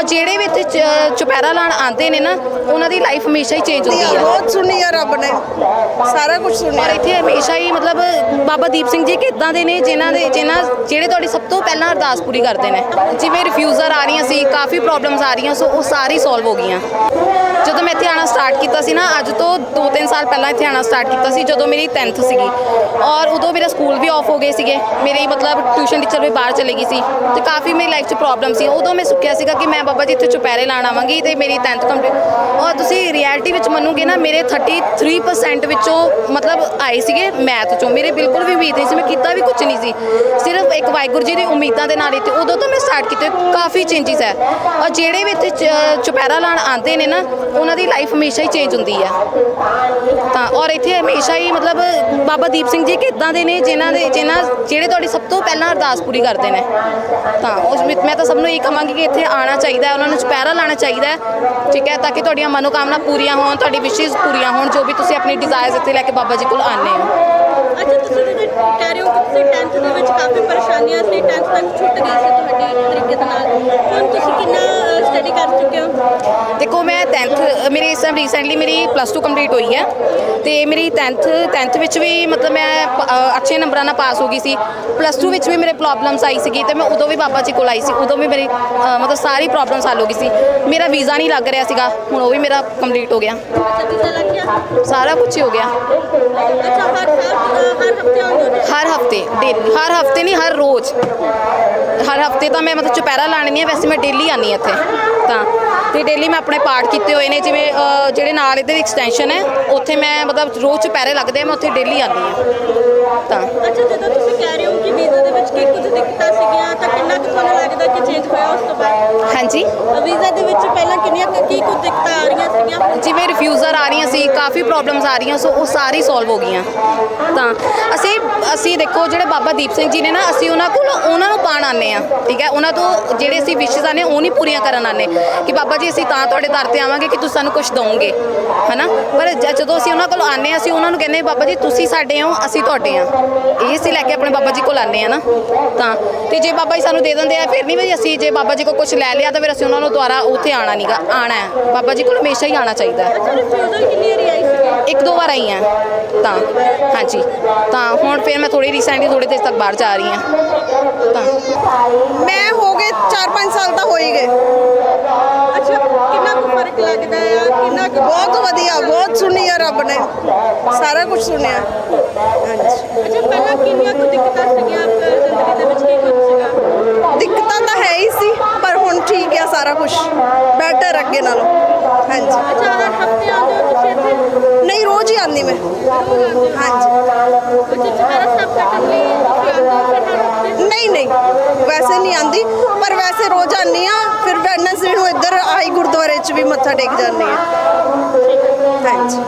ਔਰ ਜਿਹੜੇ ਵੀ ਇੱਥੇ ਚੁਪਹਿਰਾ ਲਾਣ ਆਉਂਦੇ ਨੇ ਨਾ ਉਹਨਾਂ ਦੀ ਲਾਈਫ ਹਮੇਸ਼ਾ ਹੀ ਚੇਂਜ ਹੁੰਦੀ ਹੈ ਬਹੁਤ ਸੁਣੀ ਆ ਰੱਬ ਨੇ। ਸਾਰਾ ਕੁਝ ਸੁਣਿਆ। ਔਰ ਇੱਥੇ ਹਮੇਸ਼ਾ ਹੀ ਮਤਲਬ ਬਾਬਾ ਦੀਪ ਸਿੰਘ ਜੀ ਇੱਕ ਇੱਦਾਂ ਦੇ ਨੇ ਜਿਨ੍ਹਾਂ ਦੇ ਜਿਨ੍ਹਾਂ ਜਿਹੜੇ ਤੁਹਾਡੀ ਸਭ ਤੋਂ ਪਹਿਲਾਂ ਅਰਦਾਸ ਪੂਰੀ ਕਰਦੇ ਨੇ। ਜਿਵੇਂ ਰਿਫਿਊਜ਼ਰ ਆ ਰਹੀਆਂ ਸੀ ਕਾਫੀ ਪ੍ਰੋਬਲਮਸ ਆ ਰਹੀਆਂ ਸੋ ਉਹ ਸਾਰੀ ਸੋਲਵ ਹੋ ਗਈਆਂ। ਜਦੋਂ ਮੈਂ ਇੱਥੇ ਆਣਾ ਸਟਾਰਟ ਕੀਤਾ ਸੀ ਨਾ ਅੱਜ ਤੋਂ 2-3 ਸਾਲ ਪਹਿਲਾਂ ਇੱਥੇ ਆਣਾ ਸਟਾਰਟ ਕੀਤਾ ਸੀ ਜਦੋਂ ਮੇਰੀ 10th ਸੀਗੀ। ਔਰ ਉਦੋਂ ਮੇਰਾ ਸਕੂਲ ਵੀ ਆਫ ਹੋ ਗਏ ਸੀਗੇ। ਮੇਰੀ ਮਤਲਬ ਟਿਊਸ਼ਨ ਟੀਚਰ ਵੀ ਬਾਹਰ ਚਲੇ ਗਈ ਸੀ। ਤੇ ਕਾਫੀ ਮੇਰੀ ਲਾਈਫ 'ਚ ਪ੍ਰੋਬਲਮ ਸੀ। ਉਦੋਂ ਮੈਂ ਸੁੱਕਿਆ ਸੀਗਾ ਕਿ ਮੈਂ ਬਾਬਾ ਜੀ ਇੱਥੇ ਚੁਪਹਿਰੇ ਲਾਣ ਆਵਾਂਗੀ ਤੇ ਮੇਰੀ 10th ਕੰਪਲੀਟ ਔਰ ਤੁਸੀਂ ਰਿਐਲਿਟੀ ਵਿੱਚ ਮੰਨੋਗੇ ਨਾ, ਮੇਰੇ 33% ਵਿੱਚੋਂ ਮਤਲਬ ਆਏ ਸੀਗੇ ਮੈਥ ਚੋਂ। ਮੇਰੇ ਬਿਲਕੁਲ ਵੀ ਉਮੀਦ ਨਹੀਂ ਸੀ, ਮੈਂ ਕੀਤਾ ਵੀ ਕੁਝ ਨਹੀਂ ਸੀ। ਸਿਰਫ ਇੱਕ ਵਾਹਿਗੁਰੂ ਜੀ ਦੀ ਉਮੀਦਾਂ ਦੇ ਨਾਲ ਹੀ ਤੇ ਉਦੋਂ ਤੋਂ ਮੈਂ ਸਟਾਰਟ ਕੀਤੇ, ਕਾਫੀ ਚੇਂਜਸ ਹੈ। ਔਰ ਜਿਹੜੇ ਵੀ ਇੱਥੇ ਚ- ਚੁਪਹਿਰਾ ਲਾਣ ਆਉਂਦੇ ਨੇ ਨਾ, ਉਹਨਾਂ ਦੀ ਲਾਈਫ ਹਮੇਸ਼ਾ ਹੀ ਚੇਂਜ ਹੁੰਦੀ ਹੈ। ਔਰ ਇੱਥੇ ਹਮੇਸ਼ਾ ਹੀ ਮਤਲਬ ਬਾਬਾ ਦੀਪ ਸਿੰਘ ਜੀ ਇੱਕ ਇੱਦਾਂ ਦੇ ਨੇ, ਜਿਨ੍ਹਾਂ ਦੇ ਜਿਨ੍ਹਾਂ ਜਿਹੜੇ ਤੁਹਾਡੀ ਸਭ ਤੋਂ ਪਹਿਲਾਂ ਅਰਦਾਸ ਪੂਰੀ ਕਰਦੇ ਨੇ। ਤਾਂ ਉਸ ਵਿੱਚ ਮੈਂ ਤਾਂ ਸਭ ਨੂੰ ਇਹ ਕਹਾਂਗੀ ਕਿ ਇੱਥੇ ਆਉਣਾ ਚਾਹੀਦਾ ਹੈ, ਉਹਨਾਂ ਨੂੰ ਚੁਪਹਿਰਾ ਲਾਣਾ ਚਾਹੀਦਾ ਹੈ, ਠੀਕ ਹੈ, ਤਾਂ ਕਿ ਤੁਹਾਡੀਆਂ ਮਨੋਕਾਮਨਾ ਪੂਰੀਆਂ ਹੋਣ, ਤੁਹਾਡੀ ਵਿਸ਼ੇਸ ਪੂਰੀਆਂ ਹੋਣ, ਜੋ ਵੀ ਤੁਸੀਂ ਆਪਣੀ ਡਿਜ਼ਾਇਰਸ ਇੱਥੇ ਲੈ ਕੇ ਬਾਬਾ ਜੀ ਕੋਲ ਆਉਂਦੇ ਹੋ। ਅੱਛਾ, ਤੁਸੀਂ ਜਿਹੜੇ ਕਹਿ ਰਹੇ ਹੋ ਕਿ ਤੁਸੀਂ 10th ਦੇ ਵਿੱਚ ਕਾਫੀ ਪਰੇਸ਼ਾਨੀਆਂ ਸੀ 10th ਤੱਕ ਛੁੱਟ ਗਈ ਸੀ ਤੁਹਾਡੀ ਤਰੀਕੇ ਨਾਲ। 10th ਮੇਰੀ ਇਸ ਟਾਈਮ ਰੀਸੈਂਟਲੀ ਮੇਰੀ ਪਲੱਸ 2 ਕੰਪਲੀਟ ਹੋਈ ਹੈ ਤੇ ਮੇਰੀ 10th 10th ਵਿੱਚ ਵੀ ਮਤਲਬ ਮੈਂ ਅ, ਅੱਛੇ ਨੰਬਰਾਂ ਨਾਲ ਪਾਸ ਹੋ ਗਈ ਸੀ। ਪਲੱਸ 2 ਵਿੱਚ ਵੀ ਮੇਰੇ ਪ੍ਰੋਬਲਮਸ ਆਈ ਸੀਗੀ ਤੇ ਮੈਂ ਉਦੋਂ ਵੀ ਬਾਬਾ ਜੀ ਕੋਲ ਆਈ ਸੀ। ਉਦੋਂ ਵੀ ਮੇਰੀ ਅ, ਮਤਲਬ ਸਾਰੀ ਪ੍ਰੋਬਲਮ ਹੱਲ ਹੋ ਗਈ ਸੀ। ਮੇਰਾ ਵੀਜ਼ਾ ਨਹੀਂ ਲੱਗ ਰਿਹਾ ਸੀਗਾ। ਹੁਣ ਉਹ ਵੀ ਮੇਰਾ ਕੰਪਲੀਟ ਹੋ ਗਿਆ। ਅੱਛਾ ਵੀਜ਼ਾ ਲੱਗ ਗਿਆ? ਸਾਰਾ ਕੁਝ ਹੀ ਹੋ ਗਿਆ। ਅੱਛਾ ਹਰ ਹਫ਼ਤੇ ਆਉਂਦੇ ਹੋ? ਹਰ ਹਫ਼ਤੇ ਡੇਲੀ ਹਰ ਹਫ਼ਤੇ ਨਹੀਂ ਹਰ ਰੋਜ਼। ਹਰ ਹਫ਼ਤੇ ਤਾਂ ਮੈਂ ਮਤਲਬ ਚੁਪਹਿਰਾ ਲਾਣੀ ਨਹੀਂ ਹੈ ਵੈਸੇ ਮੈਂ ਡੇਲੀ ਆਨੀ ਇੱਥੇ। ਤਾਂ ਤੇ ਡੇਲੀ ਮੈਂ ਆਪਣੇ ਪਾਠ ਕੀਤੇ ਹੋਏ ਨੇ ਜਿਵੇਂ ਜਿਹੜੇ ਨਾਲ ਇਹਦੇ ਐਕਸਟੈਂਸ਼ਨ ਹੈ ਉੱਥੇ ਮੈਂ ਮਤਲਬ ਰੋਜ਼ ਚੁਪਹਿਰੇ ਲੱਗਦੇ ਮੈਂ ਉੱਥੇ ਡੇਲੀ ਆਨੀ ਹਾਂ। ਤਾਂ। ਅੱਛਾ ਜਦੋਂ ਤੁਸੀਂ ਕਹਿ ਰਹੇ ਹੋ ਕਿ ਵੀਜ਼ਾ ਦੇ ਵਿੱਚ ਕੀ ਕੁਝ ਦਿੱਕਤਾਂ ਸੀਗੀਆਂ ਤਾਂ ਕਿੰਨਾ ਕੁ ਤੁਹਾਨੂੰ ਲੱਗਦਾ ਕਿ ਚੇਂਜ ਹੋਇਆ ਉਸ ਤੋਂ ਬਾਅਦ? ਹਾਂਜੀ। ਵੀਜ਼ਾ ਦੇ ਵਿੱਚ ਪਹਿਲਾਂ ਕਿੰਨੀਆਂ ਕੀ ਕੁਝ ਦਿੱਕਤਾਂ ਆ ਰਹੀਆਂ ਸੀਗੀਆਂ ਜਿਵੇਂ ਰਿਫਿਊਜ਼ਰ ਆ ਰਹੀਆਂ ਸੀ, ਕਾਫੀ ਪ੍ਰੋਬਲਮਸ ਆ ਰਹੀਆਂ, ਸੋ ਉਹ ਸਾਰੀ ਸੋਲਵ ਹੋ ਗਈਆਂ। ਤਾਂ ਅਸੀਂ ਅਸੀਂ ਦੇਖੋ ਜਿਹੜੇ ਬਾਬਾ ਦੀਪ ਸਿੰਘ ਜੀ ਨੇ ਨਾ, ਅਸੀਂ ਉਹਨਾਂ ਕੋਲ, ਉਹਨਾਂ ਨੂੰ ਪਾਣ ਆਨੇ ਆ ਠੀਕ ਹੈ? ਉਹਨਾਂ ਤੋਂ ਜਿਹੜੇ ਅਸੀਂ ਵਿਸ਼ੇਸ ਆਨੇ ਉਹ ਨਹੀਂ ਪੂਰੀਆਂ ਕਰਨ ਆਨੇ ਕਿ ਬਾਬਾ ਜੀ, ਅਸੀਂ ਤਾਂ ਤੁਹਾਡੇ ਦਰ ਤੇ ਆਵਾਂਗੇ ਕਿ ਤੁਸੀਂ ਸਾਨੂੰ ਕੁਝ ਦਵੋਗੇ, ਹਨਾ? ਪਰ ਜਦੋਂ ਅਸੀਂ ਉਹਨਾਂ ਕੋਲ ਆਨੇ ਆ ਅਸੀਂ ਉਹਨਾਂ ਨੂੰ ਕਹਿੰਦੇ ਬਾਬਾ ਜੀ, ਤੁਸੀਂ ਸਾਡੇ ਹੋ, ਅਸੀਂ ਤੁਹਾਡੇ ਆ ਇਹ ਅਸੀਂ ਲੈ ਕੇ ਆਪਣੇ ਬਾਬਾ ਜੀ ਕੋਲ ਆਨੇ ਆ ਨਾ। ਤਾਂ, ਤੇ ਜੇ ਬਾਬਾ ਜੀ ਸਾਨੂੰ ਦੇ ਦਿੰਦੇ ਆ, ਫਿਰ ਨਹੀਂ ਵੀ ਅਸੀਂ ਜੇ ਬਾਬਾ ਜੀ ਕੋਲ ਕੁਝ ਲੈ ਲਿਆ, ਤਾਂ ਫਿਰ ਅਸੀਂ ਉਹਨਾਂ ਨੂੰ ਦੁਬਾਰਾ ਉੱਥੇ ਆਣਾ ਨਹੀਂਗਾ ਆਣਾ ਹੈ। ਬਾਬਾ ਜੀ ਕੋਲ ਹਮੇਸ਼ਾ ਹੀ ਆਣਾ ਚਾਹੀਦਾ ਹੈ। ਕਿੰਨੀ ਵਾਰੀ ਆਈ ਸੀ ਇੱਕ ਦੋ ਵਾਰ ਆਈ ਹਾਂ ਤਾਂ ਹਾਂਜੀ। ਤਾਂ ਹੁਣ ਫਿਰ ਮੈਂ ਥੋੜੀ ਰੀਸੈਂਟਲੀ ਥੋੜੇ ਦੇਰ ਤੱਕ ਬਾਹਰ ਜਾ ਰਹੀ ਹਾਂ ਤਾਂ। ਮੈਂ ਹੋ ਗਏ 4-5 ਸਾਲ ਤਾਂ ਹੋ ਹੀ ਗਏ। ਅੱਛਾ ਕਿੰਨਾ ਕੁ ਫ਼ਰਕ ਲੱਗਦਾ ਆ? ਕਿੰਨਾ ਕੁ ਬਹੁਤ ਵਧੀਆ ਬਹੁਤ ਸੁਣੀ ਆ ਰੱਬ ਨੇ। ਸਾਰਾ ਕੁਝ ਸੁਣਿਆ। ਹਾਂਜੀ। ਅੱਛਾ ਪਹਿਲਾਂ ਕਿੰਨੀਆਂ ਕੁ ਦਿੱਕਤਾਂ ਸੀਗੀਆਂ ਜ਼ਿੰਦਗੀ ਦੇ ਵਿੱਚ? ਕੀ ਕੁਝ ਸੀਗਾ? ਦਿੱਕਤਾਂ ਤਾਂ ਹੈ ਹੀ ਸੀ ਪਰ ਹੁਣ ਠੀਕ ਆ ਸਾਰਾ ਕੁਝ ਬੈਟਰ ਅੱਗੇ ਨਾਲੋਂ ਹਾਂਜੀ ਅੱਛਾ ਹਰ ਹਫ਼ਤੇ ਆਉਂਦੇ ਹੋ ਤੁਸੀਂ ਇੱਥੇ ਨਹੀਂ ਰੋਜ਼ ਹੀ ਆਉਂਦੀ ਮੈਂ ਹਾਂਜੀ ਅੱਛਾ ਚੁਪਹਿਰਾ ਸਾਹਿਬ ਕੱਟਣ ਲਈ ਤੁਸੀਂ ਆਉਂਦੇ ਹੋ ਫਿਰ ਹਰ ਹਫ਼ਤੇ ਨਹੀਂ ਨਹੀਂ, ਵੈਸੇ ਨਹੀਂ ਆਂਦੀ ਪਰ ਵੈਸੇ ਰੋਜ਼ ਆਉਂਦੀ ਆ ਫਿਰ ਵੈਡਨਸਡੇ ਨੂੰ ਇੱਧਰ ਆਈ ਗੁਰਦੁਆਰੇ 'ਚ ਵੀ ਮੱਥਾ ਟੇਕ ਜਾਂਦੀ ਆ ਹਾਂਜੀ।